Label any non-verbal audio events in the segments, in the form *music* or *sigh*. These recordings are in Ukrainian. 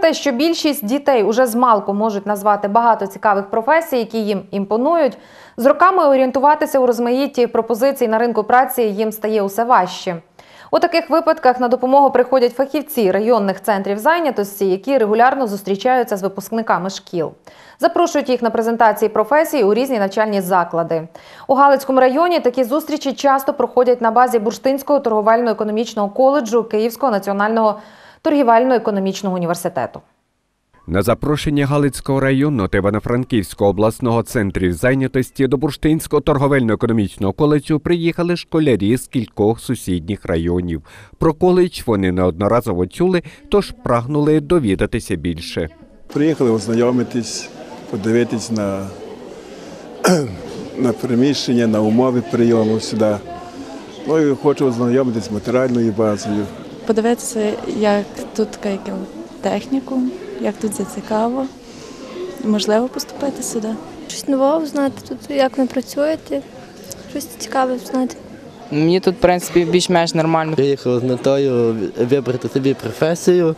те, що більшість дітей уже з малку можуть назвати багато цікавих професій, які їм імпонують, з роками орієнтуватися у розмаїтті пропозицій на ринку праці їм стає усе важче. У таких випадках на допомогу приходять фахівці районних центрів зайнятості, які регулярно зустрічаються з випускниками шкіл. Запрошують їх на презентації професій у різні навчальні заклади. У Галицькому районі такі зустрічі часто проходять на базі Бурштинського торговельно-економічного коледжу Київського національного торгівельно-економічного університету. На запрошення Галицького районного та Івано-Франківського обласного центрів зайнятості до Бурштинського торговельно-економічного коледжу приїхали школярі з кількох сусідніх районів. Про коледж вони неодноразово чули, тож прагнули довідатися більше. Приїхали ознайомитись, подивитись на, *clears throat* на приміщення, на умови прийому сюди. Ну і хочу ознайомитись з матеріальною базою. Подивитися, як тут яким технікум, як тут це цікаво. Можливо, поступити сюди. Щось нового знати тут, як ви працюєте, щось цікаве знати. Мені тут, в принципі, більш-менш нормально. Приїхав з метою вибрати собі професію,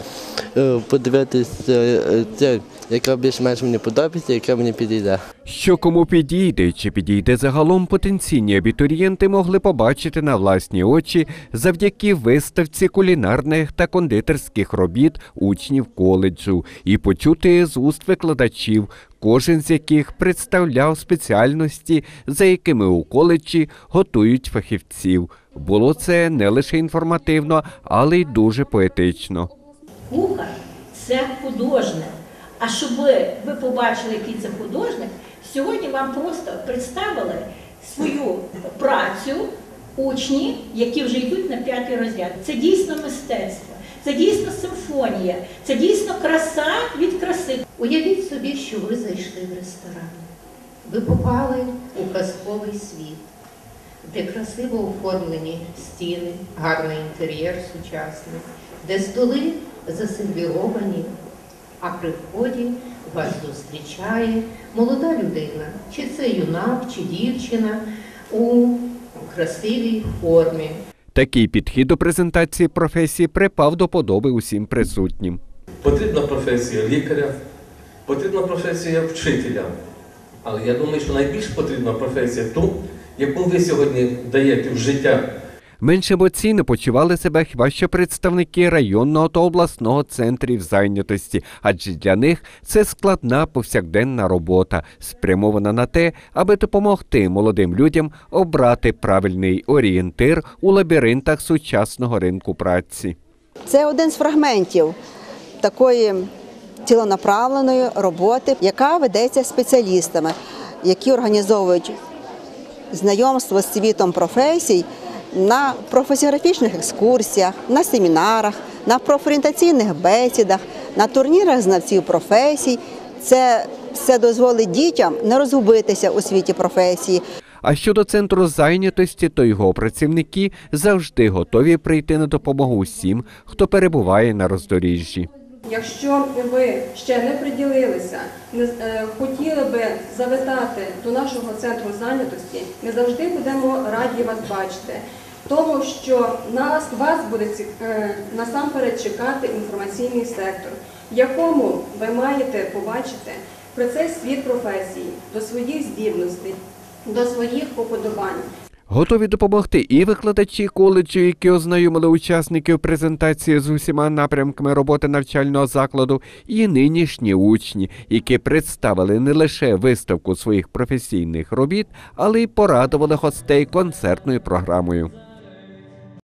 е, подивитися, е, це, яка більш-менш мені подобається, яка мені підійде. Що кому підійде чи підійде загалом, потенційні абітурієнти могли побачити на власні очі завдяки виставці кулінарних та кондитерських робіт учнів коледжу і почути з уст викладачів, кожен з яких представляв спеціальності, за якими у коледжі готують фахівців. Було це не лише інформативно, але й дуже поетично. Кухар це художник. А щоб ви побачили, який це художник, сьогодні вам просто представили свою працю учні, які вже йдуть на п'ятий розряд. Це дійсно мистецтво, це дійсно симфонія, це дійсно краса від краси. Уявіть собі, що ви зайшли в ресторан. Ви попали у казковий світ, де красиво оформлені стіни, гарний інтер'єр сучасний, де столи засервіровані, а при вході вас зустрічає молода людина, чи це юнак, чи дівчина у красивій формі. Такий підхід до презентації професії припав до подоби усім присутнім. Потрібна професія лікаря, потрібна професія вчителя. Але я думаю, що найбільш потрібна професія ту, яку ви сьогодні даєте в життя Менш емоційно почували себе хіба що представники районного та обласного центрів зайнятості, адже для них це складна повсякденна робота, спрямована на те, аби допомогти молодим людям обрати правильний орієнтир у лабіринтах сучасного ринку праці. Це один з фрагментів такої цілонаправленої роботи, яка ведеться спеціалістами, які організовують знайомство з світом професій на професіографічних екскурсіях, на семінарах, на профорієнтаційних бесідах, на турнірах знавців професій. Це все дозволить дітям не розгубитися у світі професії, А щодо центру зайнятості, то його працівники завжди готові прийти на допомогу усім, хто перебуває на роздоріжжі. Якщо ви ще не приділилися, не е, хотіли би завітати до нашого центру зайнятості, ми завжди будемо раді вас бачити. Тому що нас вас буде е, насамперед чекати інформаційний сектор, в якому ви маєте побачити про цей світ професії, до своїх здібностей, до своїх уподобань. Готові допомогти і викладачі коледжу, які ознайомили учасників презентації з усіма напрямками роботи навчального закладу, і нинішні учні, які представили не лише виставку своїх професійних робіт, але й порадували гостей концертною програмою.